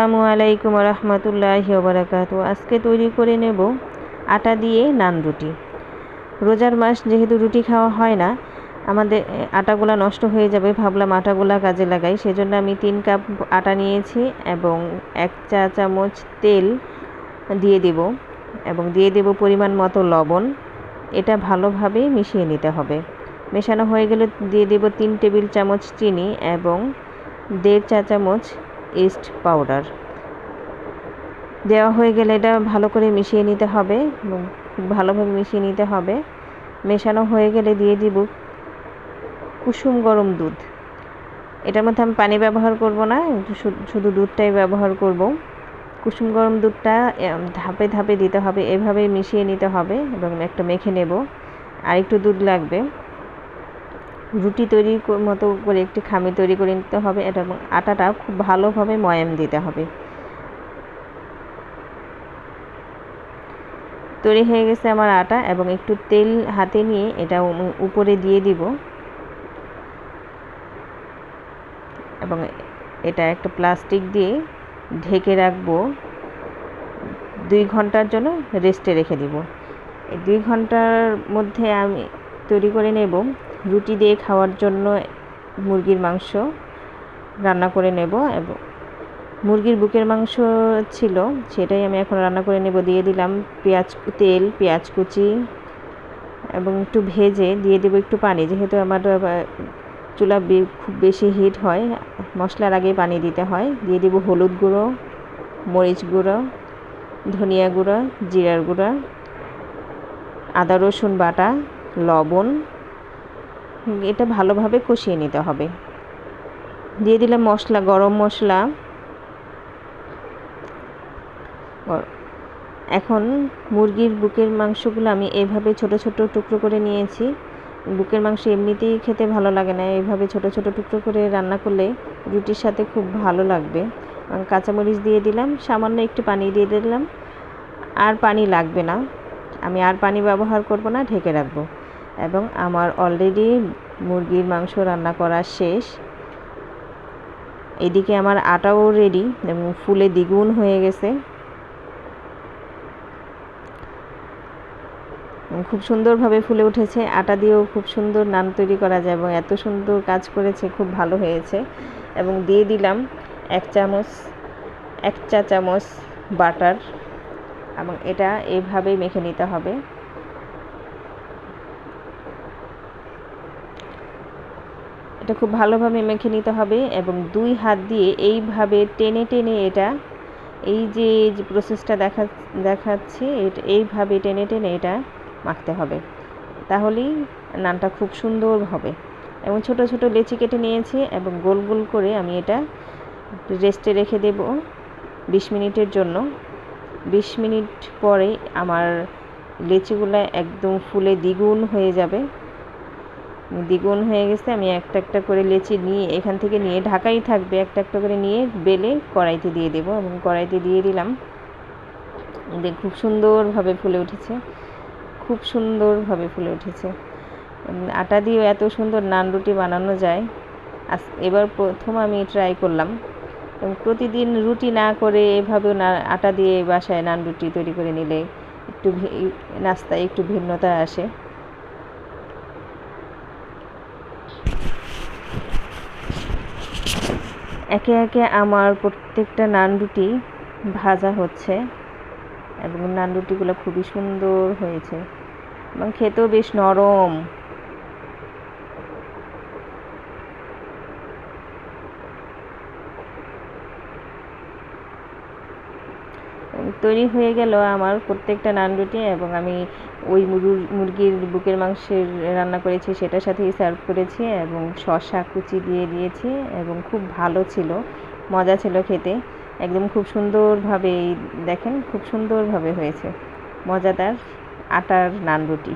আসসালামু আলাইকুম রহমতুল্লাহ বারাকাতু আজকে তৈরি করে নেব আটা দিয়ে নান রুটি। রোজার মাস যেহেতু রুটি খাওয়া হয় না, আমাদের আটাগুলা নষ্ট হয়ে যাবে, ভাবলাম আটাগুলা কাজে লাগাই। সেজন্য আমি তিন কাপ আটা নিয়েছি এবং এক চা চামচ তেল দিয়ে দেব এবং দিয়ে দেব পরিমাণ মতো লবণ। এটা ভালোভাবে মিশিয়ে নিতে হবে। মেশানো হয়ে গেলে দিয়ে দেব তিন টেবিল চামচ চিনি এবং দেড় চা চামচ ইস্ট পাউডার। দেওয়া হয়ে গেলে এটা ভালো করে মিশিয়ে নিতে হবে এবং ভালোভাবে মিশিয়ে নিতে হবে। মেশানো হয়ে গেলে দিয়ে দিব কুসুম গরম দুধ। এটার মধ্যে আমি পানি ব্যবহার করব না শুধু দুধটাই ব্যবহার করব। কুসুম গরম দুধটা ধাপে ধাপে দিতে হবে এভাবে মিশিয়ে নিতে হবে এবং একটা মেখে নেব। আর একটু দুধ লাগবে। রুটি তৈরি মতো করে একটি খামি তৈরি করে নিতে হবে এটা আটাটা খুব ভালোভাবে ময়াম দিতে হবে। তৈরি হয়ে গেছে আমার আটা এবং একটু তেল হাতে নিয়ে এটা উপরে দিয়ে দিব। এবং এটা একটা প্লাস্টিক দিয়ে ঢেকে রাখব। দুই ঘণ্টার জন্য রেস্টে রেখে দিব। দুই ঘণ্টার মধ্যে আমি তৈরি করে নেব। রুটি দিয়ে খাওয়ার জন্য মুরগির মাংস রান্না করে নেব এবং মুরগির বুকের মাংস ছিল সেটাই আমি এখন রান্না করে নেব। দিয়ে দিলাম পেঁয়াজ, তেল, পেঁয়াজ কুচি এবং একটু ভেজে দিয়ে দেবো একটু পানি। যেহেতু আমার চুলা খুব বেশি হিট হয়, মশলার আগে পানি দিতে হয়। দিয়ে দেবো হলুদ গুঁড়ো, মরিচ গুঁড়ো, ধনিয়া গুঁড়ো, জিরার গুঁড়ো, আদা রসুন বাটা, লবণ এটা ভালোভাবে কষিয়ে নিতে হবে। দিয়ে দিলাম মশলা, গরম মশলা। এখন মুরগির বুকের মাংসগুলো আমি এভাবে ছোট ছোট টুকরো করে নিয়েছি। বুকের মাংস এমনিতেই খেতে ভালো লাগে না, এভাবে ছোট ছোট টুকরো করে রান্না করলে রুটির সাথে খুব ভালো লাগবে। কাঁচামরিচ দিয়ে দিলাম, সামান্য একটু পানি দিয়ে দিলাম। আর পানি লাগবে না। আমি আর পানি ব্যবহার করব না, ঢেকে রাখব। এবং আমার অলরেডি মুরগির মাংস রান্না করা শেষ। এদিকে আমার আটাও রেডি এবং ফুলে দ্বিগুণ হয়ে গেছে। খুব সুন্দরভাবে ফুলে উঠেছে। আটা দিয়েও খুব সুন্দর নান তৈরি করা যায় এবং এত সুন্দর কাজ করেছে, খুব ভালো হয়েছে। এবং দিয়ে দিলাম এক চামচ, এক চা চামচ বাটার এবং এটা এভাবে মেখে নিতে হবে। এটা খুব ভালোভাবে মেখে নিতে হবে এবং দুই হাত দিয়ে এইভাবে টেনে টেনে এটা, এই যে প্রসেসটা দেখা, দেখাচ্ছি, এটা, এইভাবে টেনে টেনে এটা মাখতে হবে। তাহলেই নানটা খুব সুন্দর হবে। এবং ছোট ছোট লেচি কেটে নিয়েছি এবং গোল গোল করে আমি এটা রেস্টে রেখে দেব বিশ মিনিটের জন্য। বিশ মিনিট পরে আমার লেচিগুলো একদম ফুলে দ্বিগুণ হয়ে যাবে। দ্বিগুণ হয়ে গেছে। আমি একটা একটা করে লেচি নিয়ে এখান থেকে নিয়ে ঢাকাই থাকবে। একটা একটা করে নিয়ে বেলে কড়াইতে দিয়ে দেব এবং কড়াইতে দিয়ে দিলাম। খুব সুন্দরভাবে ফুলে উঠেছে। খুব সুন্দরভাবে ফুলে উঠেছে। আটা দিয়েও এত সুন্দর নান রুটি বানানো যায়। আজ এবার প্রথম আমি ট্রাই করলাম। এবং প্রতিদিন রুটি না করে এভাবেও না, আটা দিয়ে বাসায় নান রুটি তৈরি করে নিলে একটু নাস্তায় একটু ভিন্নতা আসে। একে একে আমার প্রত্যেকটা নান রুটি ভাজা হচ্ছে এবং নান রুটিগুলো খুবই সুন্দর হয়েছে এবং খেতেও বেশ নরম। তৈরি হয়ে গেল আমার প্রত্যেকটা নান রুটি এবং আমি ওই মুরগির বুকের মাংসের রান্না করেছি, সেটার সাথেই সার্ভ করেছি এবং শশা কুচি দিয়ে দিয়েছি এবং খুব ভালো ছিল, মজা ছিল খেতে। একদম খুব সুন্দরভাবে দেখেন, খুব সুন্দরভাবে হয়েছে। মজাদার আটার নান রুটি।